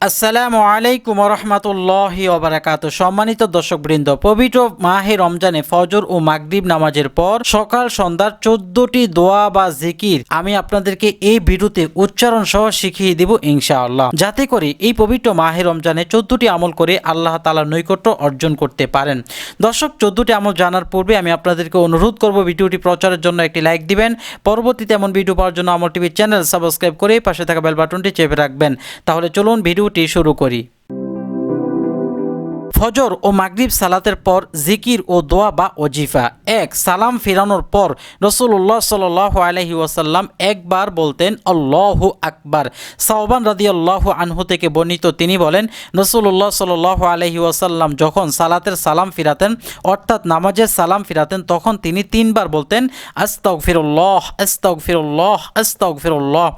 আসসালামু আলাইকুম রহমতুল্লাহি ওবরাকাত সম্মানিত দর্শকবৃন্দ, পবিত্র মাহে রমজানে ফজর ও মাগরিব নামাজের পর সকাল সন্ধ্যার চোদ্দটি দোয়া বা জিকির আমি আপনাদেরকে এই ভিডিওতে উচ্চারণ সহ শিখিয়ে দিব ইনশাআল্লাহ। যাতে করে এই পবিত্র মাহে রমজানে চোদ্দটি আমল করে আল্লাহ তালার নৈকট্য অর্জন করতে পারেন। দর্শক, চোদ্দটি আমল জানার পূর্বে আমি আপনাদেরকে অনুরোধ করব ভিডিওটি প্রচারের জন্য একটি লাইক দিবেন। পরবর্তীতে এমন ভিডিও পাওয়ার জন্য আমল টিভির চ্যানেল সাবস্ক্রাইব করে পাশে থাকা বেল বাটনটি চেপে রাখবেন। তাহলে চলুন ভিডিওটি শুরু করি। ফজর ও মাগরিব সালাতের পর জিকির ও দোয়া বা অজিফা এক, সালাম ফিরানোর পর রসুল্লাহ সাল আলহি ওয়াসাল্লাম একবার বলতেন, আল্লাহ আকবার। সাহবান রাদি আল্লাহ আনহু থেকে বর্ণিত তিনি বলেন রসুল্লাহ সাল আলহি ওয়াসাল্লাম যখন সালাতের সালাম ফিরাতেন, অর্থাৎ নামাজের সালাম ফিরাতেন, তখন তিনি তিনবার বলতেন আস্তক ফিরুল্লাহ আস্তাক ফিরুল্লাহ আস্তাক ফিরুল্লাহ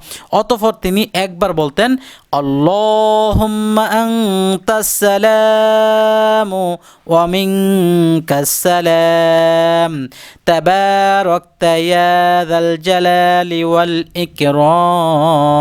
অতফর তিনি একবার বলতেন আল্লাহুম্মা আনতাস সালাম ওয়া মিনকাস সালাম তাবারাকতা ইয়া যাল জালালি ওয়াল ইকরাম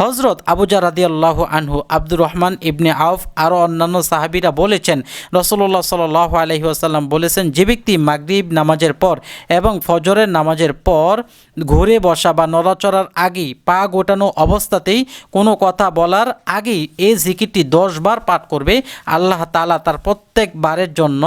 হজরত আবুজা রাদি আল্লাহ আনহু, আব্দুর রহমান ইবনে আউফ আরও অন্যান্য সাহাবিরা বলেছেন রসল্লাহ সাল আলহি আসাল্লাম বলেছেন, যে ব্যক্তি মাগরিব নামাজের পর এবং ফজরের নামাজের পর ঘুরে বসা বা নড়াচড়ার আগেই পা গোটানো অবস্থাতেই কোনো কথা বলার আগেই এই জিকিরটি দশবার পাঠ করবে, আল্লাহ তালা তার প্রত্যেক বারের জন্য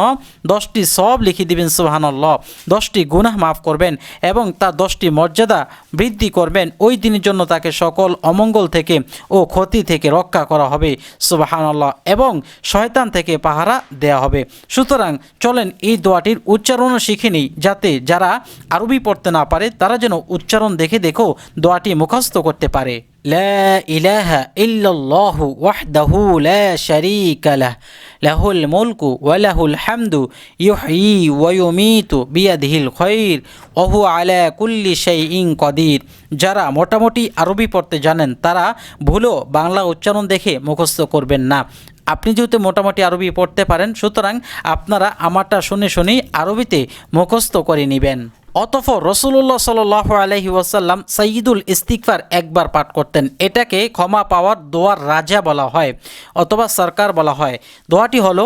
দশটি সব লিখে দিবেন, সুবাহানল্লাহ। দশটি গুনাহ মাফ করবেন এবং তার দশটি মর্যাদা বৃদ্ধি করবেন। ওই দিনের জন্য তাকে সকল অমঙ্গল থেকে ও ক্ষতি থেকে রক্ষা করা হবে, সুবাহানাল্লাহ, এবং শয়তান থেকে পাহারা দেয়া হবে। সুতরাং চলেন এই দোয়াটির উচ্চারণও শিখে নিই, যাতে যারা আরবি পড়তে না পারে, তারা যেন উচ্চারণ দেখে দেখো দোয়াটি মুখস্থ করতে পারে। لا إله إلا الله وحده لا شريك له له الملك وله الحمد يحيي ويميت بيده الخير وهو على كل شيء قدير যারা মোটামুটি আরবি পড়তে জানেন, তারা ভুলো বাংলা উচ্চারণ দেখে মুখস্থ করবেন না। আপনি যেহেতু মোটামুটি আরবি পড়তে পারেন, সুতরাং আপনারা আমারটা শুনে শুনেই আরবিতে মুখস্থ করে নেবেন। অতফর রসুল্লাহ সাল আলহি ওয়াসাল্লাম সঈদুল ইস্তিকফার একবার পাঠ করতেন। এটাকে ক্ষমা পাওয়ার দোয়ার রাজা বলা হয় অথবা সরকার বলা হয়। দোয়াটি হলো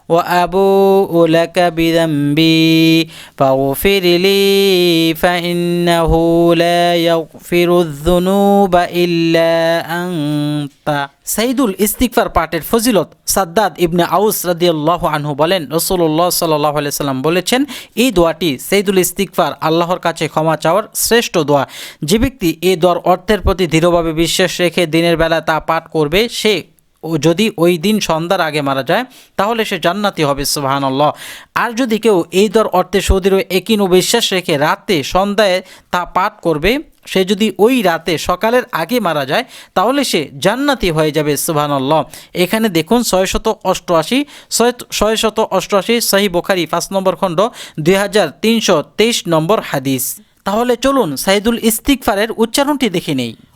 وأبوء لك بذنبي فاغفر لي فإنه لا يغفر الذنوب إلا أنت সাইদুল ইস্তিকফার পাঠের ফজিলত সাদ্দাদ ইবনে আউস রাদিয়াল্লাহু আনহু বলেন রসুল্লাহ সাল্লাহ সাল্লাম বলেছেন এই দোয়াটি সাইদুল ইস্তিকফার আল্লাহর কাছে ক্ষমা চাওয়ার শ্রেষ্ঠ দোয়া যে ব্যক্তি এই দোয়ার অর্থের প্রতি দৃঢ়ভাবে বিশ্বাস রেখে দিনের বেলা তা পাঠ করবে সে ও যদি ওই দিন সন্ধ্যার আগে মারা যায়, তাহলে সে জান্নাতি হবে, সুবাহানল্লাহ। আর যদি কেউ এই দর অর্থে সৌদির একিন ও বিশ্বাস রেখে রাতে সন্ধ্যায় তা পাঠ করবে, সে যদি ওই রাতে সকালের আগে মারা যায়, তাহলে সে জান্নাতি হয়ে যাবে, সুবহানাল্লাহ। এখানে দেখুন ছয়শত অষ্টআশি ছয়শত অষ্টআশি, সাহি বোখারি, পাঁচ নম্বর খণ্ড, দুই হাজার তিনশো তেইশ নম্বর হাদিস। তাহলে চলুন সাইদুল ইস্তিকফারের উচ্চারণটি দেখে নেই।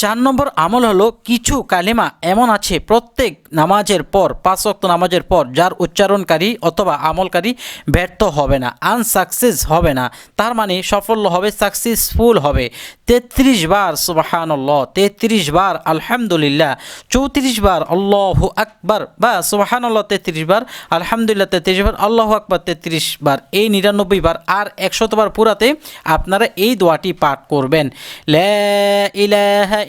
চার নম্বর আমল হলো কিছু কালিমা এমন আছে, প্রত্যেক নামাজের পর, পাঁচ ওয়াক্ত নামাজের পর যার উচ্চারণকারী অথবা আমলকারী ব্যর্থ হবে না আনসাকসেস হবে না, তার মানে সাফল্য হবে সাকসেসফুল হবে। তেত্রিশ বার, সুবাহানল্লাহ, তেত্রিশ বার, আলহামদুলিল্লাহ, চৌত্রিশ বার, আল্লাহ আকবার, বা সুবাহানল্লাহ, তেত্রিশ বার, আলহামদুলিল্লাহ, তেত্রিশ বার, আল্লাহ আকবার, তেত্রিশ বার, এই নিরানব্বই বার আর একশতবার পুরাতে আপনারা এই দোয়াটি পাঠ করবেন। লা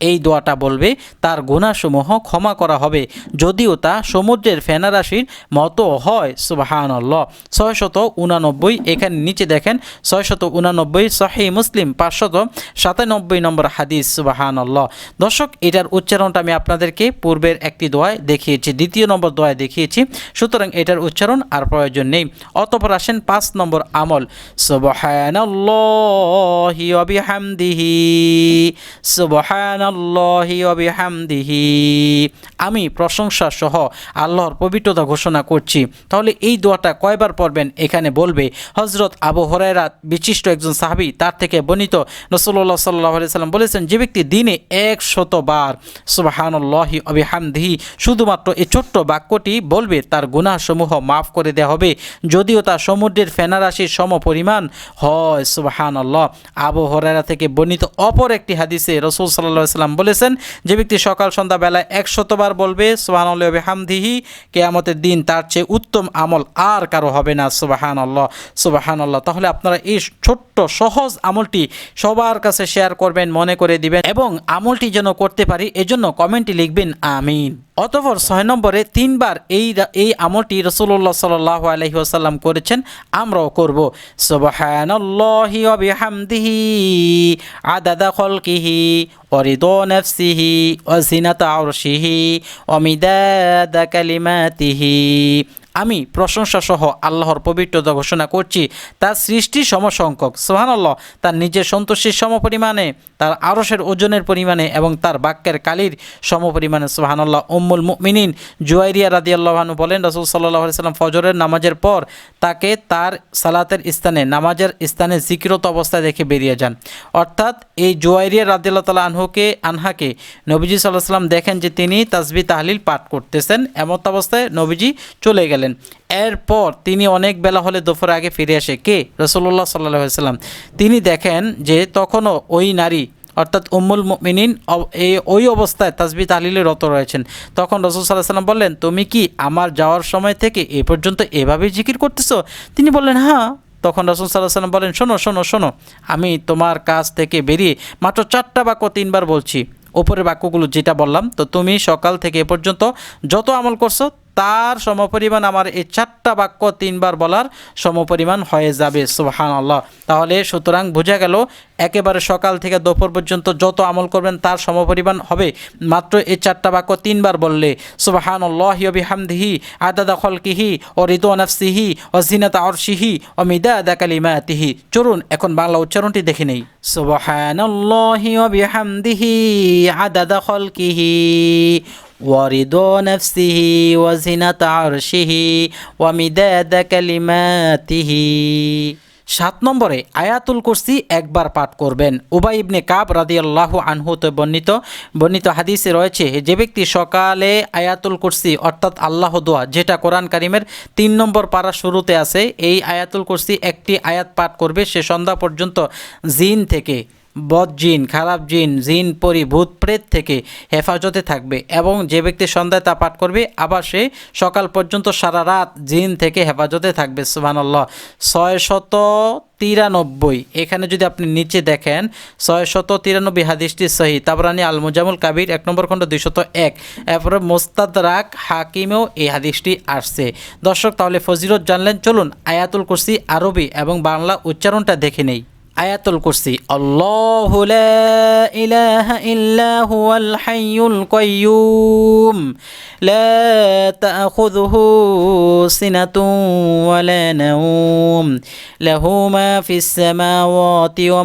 এই দোয়াটা বলবে, তার গুণাসমূহ ক্ষমা করা হবে। যদিও তা সমুদ্রের ফেনারাশির মতো হয়। সুবাহান আল্লাহ ছয়শত উনানব্বই, এখানে নিচে দেখেন, ছয়শত উনানব্বই সহি মুসলিম, পাঁচশত সাতানব্বই নম্বর হাদিস। সুবাহানল্লাহ। দর্শক, এটার উচ্চারণটা আমি আপনাদেরকে পূর্বের একটি দোয়ায় দেখিয়েছি, দ্বিতীয় নম্বর দোয়ায় দেখিয়েছি। সুতরাং এটার উচ্চারণ আর প্রয়োজন নেই। অতপর আসেন পাঁচ নম্বর আমল। সুবহানাল্লাহি ওয়া বিহামদিহি। সুবহানাল্লাহি। আমি প্রশংসা সহ আল্লাহর পবিত্রতা ঘোষণা করছি। তাহলে এই দোয়াটা কয়বার পড়বেন? এখানে বলবে হজরত আবু হরাইরা বিশিষ্ট একজন সাহাবি, তার থেকে বর্ণিত রসল্লাহ সাল্লাহ সাল্লাম বলেছেন, যে ব্যক্তি দিনে এক শতবার সুবাহানুল্লাহি অবিহামদিহি শুধুমাত্র এই ছোট্ট বাক্যটি বলবে, তার গুনাহসমূহ মাফ করে দেওয়া হবে। যদিও তা সমুদ্রের ফেনারাশির সম পরিমাণ হয় সুবাহান আল্লাহ আবু হরাইরা থেকে বর্ণিত অপর একটি হাদিসে রসুল সাল্লাহ সাল্লাম বলেছেন, যে ব্যক্তি সকাল সন্ধ্যা বেলায় একশতবার বলবে সোহান আল্লাহ হামদিহি কেয়ামতের দিন তার চেয়ে উত্তম আমল আর কারও হবে না সুবাহান আল্লাহ সুবাহান আল্লাহ তাহলে আপনারা এই ছোট্ট, সহজ আমলটি সবার কাছে শেয়ার করবেন, মনে করে দিবেন এবং আমলটি যেন করতে পারি, এজন্য কমেন্টে লিখবেন, আমিন অতপর ছয় নম্বরে তিনবার এই এই আমলটি রসুল্লাহ সাল্লাহ আলহি আসাল্লাম করেছেন, আমরাও করব। সুবহানাল্লাহি ওয়া বিহামদিহি আদাদা খলকিহি ওয়ারিদা নফসিহি আরশিহি দা মিদাদা কালিমাতিহি। আমি প্রশংসা সহ আল্লাহর পবিত্রতা ঘোষণা করছি, তার সৃষ্টি সমসংখ্যক। সোহানাল্লাহ তার নিজের সন্তোষীর সমপরিমাণে, তার আরসের ওজনের পরিমাণে এবং তার বাক্যের কালির সমপরিমাণে। সোহানাল্লাহ উম্মুল মুমিনিন জুয়াইরিয়া রাদি আল্লাহানু বলেন, রসুল সাল্লাহ সাল্লাম ফজরের নামাজের পর তাকে তার সালাতের স্থানে, নামাজের স্থানে জিকিরত অবস্থায় দেখে বেরিয়ে যান। অর্থাৎ এই জুয়াইরিয়া রাদিল্লাহ তালা আনহুকে, আনহাকে নবীজি সাল্লাহ সাল্লাম দেখেন যে তিনি তাসবি তাহলিল পাঠ করতেছেন, এমত অবস্থায় নবীজি চলে গেলেন। এরপর তিনি অনেক বেলা হলে দুপুর আগে ফিরে আসে কে? রসল্লাহ সাল্লাহ সাল্লাম তিনি দেখেন যে তখনও ওই নারী, অর্থাৎ উম্মুল মিনিন ওই অবস্থায় তাসবি তাহলিলে রত রয়েছেন। তখন রসুল সাল্লাহ সাল্লাম বললেন, তুমি কি আমার যাওয়ার সময় থেকে এ পর্যন্ত এভাবেই জিকির করতেছো? তিনি বললেন হ্যাঁ। তখন রসুল সাল্লাহ সাল্লাম বলেন, শোনো শোনো শোনো, আমি তোমার কাছ থেকে বেরিয়ে মাত্র চারটা বাক্য তিনবার বলছি। ওপরের বাক্যগুলো যেটা বললাম, তো তুমি সকাল থেকে এ পর্যন্ত যত আমল করছ তার সমপরিমাণ আমার এই চারটা বাক্য তিনবার বলার সমপরিমাণ হয়ে যাবে সুবাহান আল্লাহ তাহলে সুতরাং বোঝা গেল, একেবারে সকাল থেকে দুপুর পর্যন্ত যত আমল করবেন তার সমপরিমাণ হবে। মাত্র এই চারটা বাক্য তিনবার বললে সুবাহান আল্লাহি হামদিহি আদাদা খলকিহি, ও রিদু নাফসিহি, ও জিনাত আরশিহি, ও মিদা আদা কালিমাতিহি। চলুন, এখন বাংলা উচ্চারণটি দেখে নেই। সুবাহান আল্লাহি বিহামদিহি, আদাদা খলকিহি ورضا نفسه وزنة عرشه ومداد كلماته সাত নম্বরে আয়াতুল কুরসি একবার পাঠ করবেন উবাই ইবনে কাব রাদিয়াল্লাহু আনহু তো বর্ণিত বর্ণিত হাদিসে রয়েছে যে ব্যক্তি সকালে আয়াতুল কুরসি অর্থাৎ আল্লাহ দোয়া যেটা কোরআন কারিমের তিন নম্বর পাড়া শুরুতে আছে এই আয়াতুল কুরসি একটি আয়াত পাঠ করবে সে সন্ধ্যা পর্যন্ত জিন থেকে বদ জিন, খারাপ জিন জিন পরি, ভূত প্রেত থেকে হেফাজতে থাকবে এবং যে ব্যক্তি সন্ধ্যায় তা পাঠ করবে, আবার সে সকাল পর্যন্ত সারা রাত জিন থেকে হেফাজতে থাকবে সুবাহান্লাহ ছয় শত তিরানব্বই, এখানে যদি আপনি নিচে দেখেন ছয় শত তিরানব্বই হাদিসটি সহি, তাবরানি আল মুজামুল কাবির, এক নম্বর খণ্ড দুইশত এক। এরপরে মোস্তাদ রাক হাকিমেও এই হাদিসটি আসছে। দর্শক, তাহলে ফজিরত জানলেন, চলুন আয়াতুল কুরসি আরবি এবং বাংলা উচ্চারণটা দেখে নেই। আয়াতুল কুরসি, আল্লাহু লা ইলাহা ইল্লা হুয়াল হাইয়ুল কাইয়্যুম লা তাখুযুহু সিনাতুন ওয়ালা নাওম, লাহু মা ফিস সামাওয়াতি ওয়া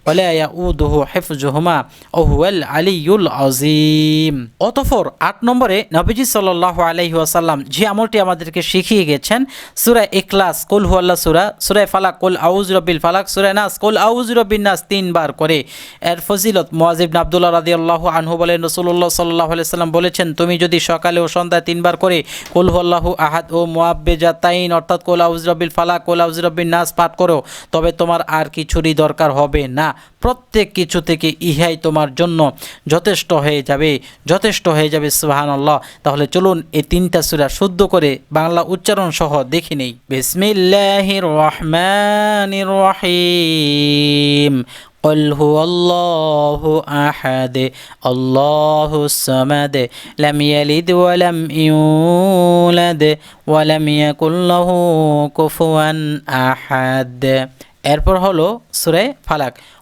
আজিম অতঃপর আট নম্বরে নবীজি সাল্লাল্লাহু আলাইহি ওয়াসাল্লাম যে আমলটি আমাদেরকে শিখিয়ে গেছেন, সূরা ইখলাস, কুল হুয়াল্লাহ সূরা সূরা ফালাক, কুল আউজ রব্বিল ফালাক, সূরা নাস, কুল আউজ রব্বিন নাস তিনবার করে। এর ফজিলত মুয়াজ ইবনে আব্দুল্লাহ রাদিয়াল্লাহু আনহু বলেন, রাসূলুল্লাহ সাল্লাল্লাহু আলাইহি সাল্লাম বলেছেন, তুমি যদি সকালে ও সন্ধ্যায় তিনবার করে কুল হুয়াল্লাহু আহাদ ও মুআব্বিজাতাইন, অর্থাৎ কুল আউজ রব্বিল ফালাক, কুল আউজ রব্বিন নাস পাঠ করো, তবে তোমার আর কিছুরই দরকার হবে না। প্রত্যেক কিছু থেকে ইহাই তোমার জন্য যথেষ্ট হয়ে যাবে যথেষ্ট হয়ে যাবে সুবাহান আল্লাহ তাহলে চলুন এই তিনটা সুরা শুদ্ধ করে বাংলা উচ্চারণ সহ দেখি নেই বিসমিল্লাহির রহমানির রহিম قل هو الله أحد الله الصمد لم يلد ولم يولد ولم يكن له كفوا أحد এরপর হলো সুরে ফালাক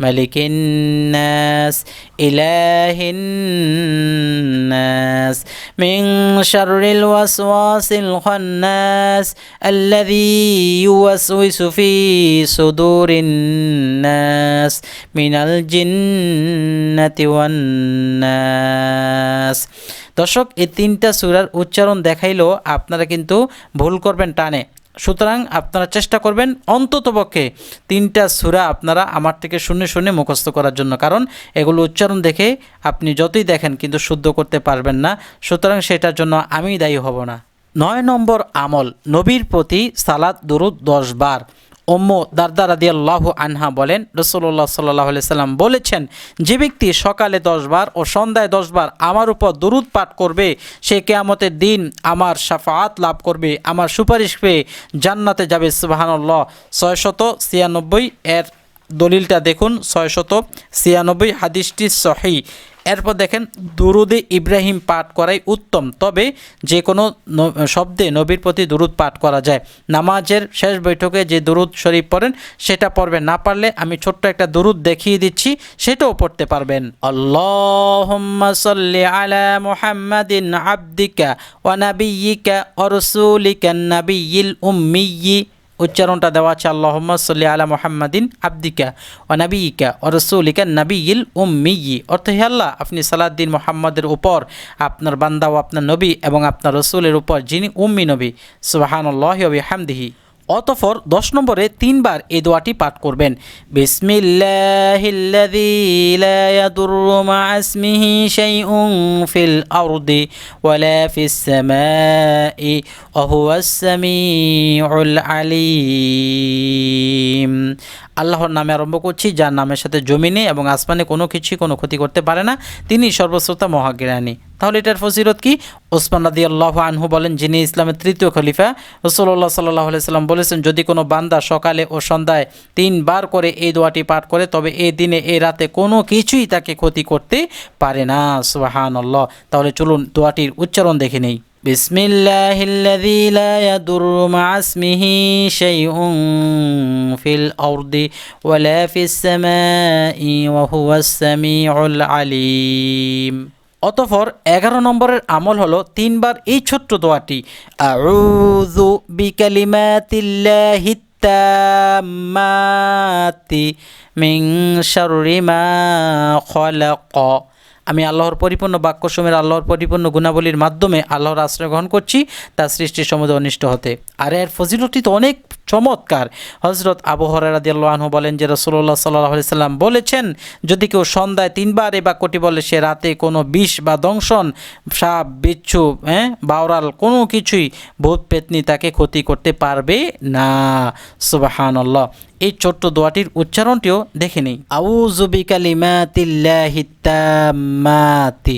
ملك الناس إله الناس من شر الوسواس الخناس الذي يوسوس في صدور الناس من الجنة والناس দর্শক এই তিনটা সুরার উচ্চারণ দেখাইলেও আপনারা কিন্তু ভুল করবেন টানে সুতরাং আপনারা চেষ্টা করবেন অন্ততপক্ষে তিনটা সুরা আপনারা আমার থেকে শুনে শুনে মুখস্থ করার জন্য। কারণ এগুলো উচ্চারণ দেখে আপনি যতই দেখেন কিন্তু শুদ্ধ করতে পারবেন না। সুতরাং সেটার জন্য আমি দায়ী হব না। নয় নম্বর আমল, নবীর প্রতি সালাদ দরুদ দশ বার। ওম্ম দারদা রাদিয়াল্লাহ আনহা বলেন রসুল্লাহ সাল্লাহ সাল্লাম বলেছেন, যে ব্যক্তি সকালে দশবার ও সন্ধ্যায় দশবার আমার উপর দুরুদ পাঠ করবে, সে কেয়ামতের দিন আমার সাফাত লাভ করবে, আমার সুপারিশ পেয়ে জান্নাতে যাবে। সুবাহানল্লাহ, ছয়শত ছিয়ানব্বই এর দলিলটা দেখুন, ছয়শত ছিয়ানব্বই হাদিসটি সহি। এরপর দেখেন, দুরুদে ইব্রাহিম পাঠ করাই উত্তম। তবে যে কোনো শব্দে নবীর প্রতি দুরুদ পাঠ করা যায়। নামাজের শেষ বৈঠকে যে দুরুদ শরীফ পড়েন, সেটা পড়বেন। না পারলে আমি ছোট্ট একটা দুরুদ দেখিয়ে দিচ্ছি, সেটাও পড়তে পারবেন। আল্লাহুম্মা সাল্লি আলা মুহাম্মাদিন আবদিকা ওয়া নাবিয়্যিকা ওয়া উচ্চারণটা দেওয়া আছে আল্লাহম্মদ সাল্লি আলা মোহাম্মদিন আব্দিকা ও নবীকা ও রসুলিকা নবীল উম্মিয়ি অর্থ হে আল্লাহ, আপনি সালাদ্দিন মোহাম্মদের উপর, আপনার বান্দা ও আপনার নবী এবং আপনার রসুলের উপর যিনি উম্মি নবী সুবাহান আল্লাহ হামদিহি অতফর দশ নম্বরে তিনবার এই দোয়াটি পাঠ করবেন। বিসমিল্লাহিল্লাযী আল্লাহর নামে আরম্ভ করছি, যার নামের সাথে জমিনে এবং আসমানে কোনো কিছুই কোনো ক্ষতি করতে পারে না। তিনি সর্বশ্রোতা মহাজ্ঞানী। তাহলে এটার ফজিরত কি? ওসমান রাদি আল্লাহ আনহু বলেন, যিনি ইসলামের তৃতীয় খলিফা রসল্লাহ সাল্লাহ সাল্লাম বলেছেন, যদি কোনো বান্দা সকালে ও সন্ধ্যায় তিনবার করে এই দোয়াটি পাঠ করে, তবে এই দিনে, এই রাতে কোনো কিছুই তাকে ক্ষতি করতে পারে না। সুবাহান আল্লাহ তাহলে চলুন দোয়াটির উচ্চারণ দেখে নেই। بسم الله الذي لا يضر مع اسمه شيء في الأرض ولا في السماء وهو السميع العليم অতঃপর এগারো নম্বরের আমল হলো তিনবার এই ছোট্ট দোয়াটি আউযু বিকালিমাতিল্লাহিত তাম্মাতি মিন শাররি মা খলাক আমি আল্লাহর পরিপূর্ণ বাক্যসমের আল্লাহর পরিপূর্ণ গুণাবলীর মাধ্যমে আল্লাহর আশ্রয় গ্রহণ করছি, তার সৃষ্টির সমুদ্র অনিষ্ট হতে। আর এর ফজিলটি তো অনেক চমৎকার। হজরত আবু হরাদিয়াল্লাহ আনহু বলেন যে রসুল্লাহ সাল্লাহ সাল্লাম বলেছেন, যদি কেউ সন্ধ্যায় তিনবার এই বাক্যটি বলে, সে রাতে কোনো বিষ বা দংশন, সাপ, বিচ্ছু হ্যাঁ বাওরাল কোনো কিছুই ভূত পেতনি তাকে ক্ষতি করতে পারবে না। সুবাহান আল্লাহ এই ছোট্ট দোয়াটির উচ্চারণটিও দেখে নিই। আউযু বিকালিমাতিল্লাহি তাম্মাতি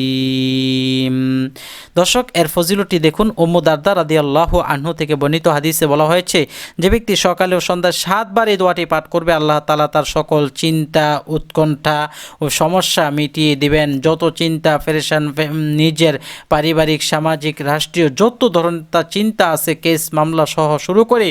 দর্শক, এর ফজিলটি দেখুন। উম্মু দারদা রাদিয়াল্লাহু আনহু থেকে বর্ণিত হাদিসে বলা হয়েছে যে ব্যক্তি সকালে ও সন্ধ্যায় সাতবার এই দোয়াটি পাঠ করবে, আল্লাহ তালা তার সকল চিন্তা, উৎকণ্ঠা ও সমস্যা মিটিয়ে দিবেন। যত চিন্তা ফেরেশান নিজের পারিবারিক, সামাজিক, রাষ্ট্রীয় যত ধরনের তার চিন্তা আছে, কেস, মামলা সহ শুরু করে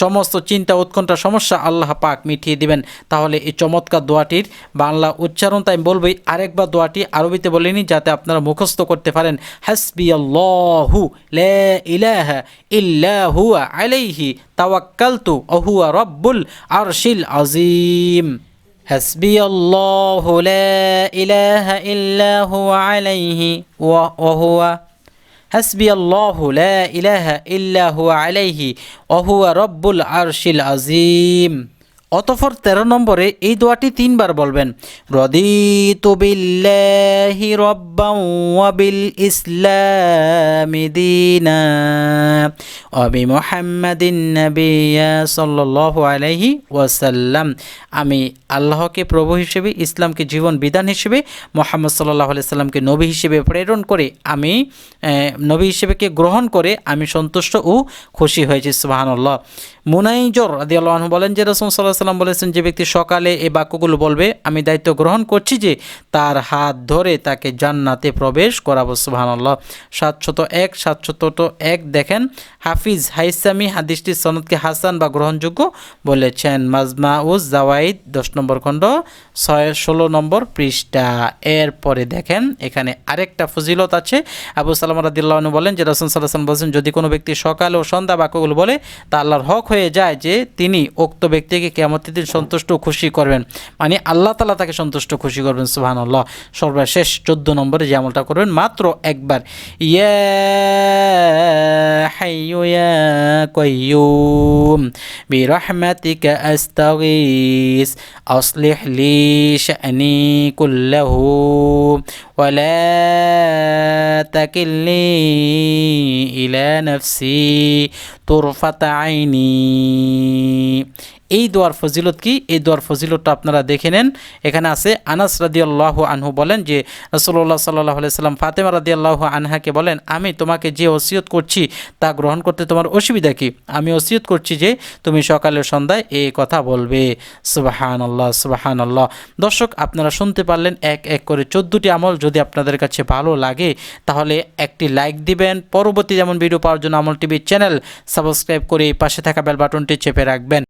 সমস্ত চিন্তা, উৎকণ্ঠা, সমস্যা আল্লাহ পাক মিটিয়ে দিবেন। তাহলে এই চমৎকার দোয়াটির বাংলা উচ্চারণ, তাই বলবই আরেকবার দোয়াটি আরবিতে বলিনি, যাতে আপনারা মুখস্থ করতে পারেন। হাসবি حسبي الله لا إله إلا هو عليه توكلت وهو رب العرش العظيم. حسبي الله لا إله إلا هو عليه وهو. حسبي الله لا إله إلا هو عليه وهو رب العرش العظيم. অতফর তেরো নম্বরে এই দোয়াটি তিনবার বলবেন। রদিতু বিল্লাহি রব্বান ওয়া বিল ইসলামি দীনা। ওয়া বি মুহাম্মাদিন নাবিয়্যা সাল্লাল্লাহু আলাইহি ওয়াসাল্লাম। আমি আল্লাহকে প্রভু হিসেবে, ইসলামকে জীবন বিধান হিসেবে, মোহাম্মদ সাল্লাহ সাল্লামকে নবী হিসেবে প্রেরণ করে আমি নবী হিসেবেকে গ্রহণ করে আমি সন্তুষ্ট ও খুশি হয়েছি, সুবহানাল্লাহ। মুনাইজর রাদিয়াল্লাহু আনহু বলেন যে, রাসূল সাল্লাহ সাল্লাম বলেছেন, যে ব্যক্তি সকালে এই বাক্যগুলো বলবে, আমি দায়িত্ব গ্রহণ করছি যে তার হাত ধরে তাকে জান্নাতে প্রবেশ করাবো, সুবহানাল্লাহ। সাতশত এক সাতশত এক দেখেন হাফিজ হাইসামি হাদিসটি সনদকে হাসান বা গ্রহণযোগ্য বলেছেন। মাজমা উজ জাওয়াইদ দশ নম্বর খণ্ড, ছয়, ষোলো নম্বর পৃষ্ঠা। এরপরে দেখেন, এখানে আরেকটা ফজিলত আছে। আবু সালাম রাদিল্লাহ বলেন যে রসুন সাল্লাম বলছেন, যদি কোনো ব্যক্তি সকাল ও সন্ধ্যা বাক্যগুলো বলে, তা আল্লাহর হক হয়ে যায় যে তিনি উক্ত ব্যক্তিকে কেমতের দিন সন্তুষ্ট খুশি করবেন। মানে আল্লাহ তালা তাকে সন্তুষ্ট খুশি করবেন সুহান আল্লাহ সর্বশেষ চোদ্দ নম্বরে যে আমলটা করবেন, মাত্র একবার, ইয়া يا قيوم. برحمتك أستغيث. أصلح لي شأني كله. ولا تكلني إلى نفسي طرفة عيني. এই দোয়ার ফজিলত কি? এই দোয়ার ফজিলতটা আপনারা দেখে নেন। এখানে আছে, আনাস রাদিয়াল্লাহ আনহু বলেন যে রসল্লাহ সাল্লাহ সাল্লাম ফাতেমা রাদিয়াল্লাহ আনহাকে বলেন, আমি তোমাকে যে ওসিয়ত করছি তা গ্রহণ করতে তোমার অসুবিধা কি? আমি ওসিয়ত করছি যে, তুমি সকালে সন্ধ্যায় এই কথা বলবে। সুবাহান আল্লাহ সুবাহান আল্লাহ দর্শক, আপনারা শুনতে পারলেন এক এক করে চোদ্দোটি আমল যদি আপনাদের কাছে ভালো লাগে, তাহলে একটি লাইক দিবেন। পরবর্তী যেমন ভিডিও পাওয়ার জন্য আমল টিভির চ্যানেল সাবস্ক্রাইব করে এই পাশে থাকা বেল বাটনটি চেপে রাখবেন।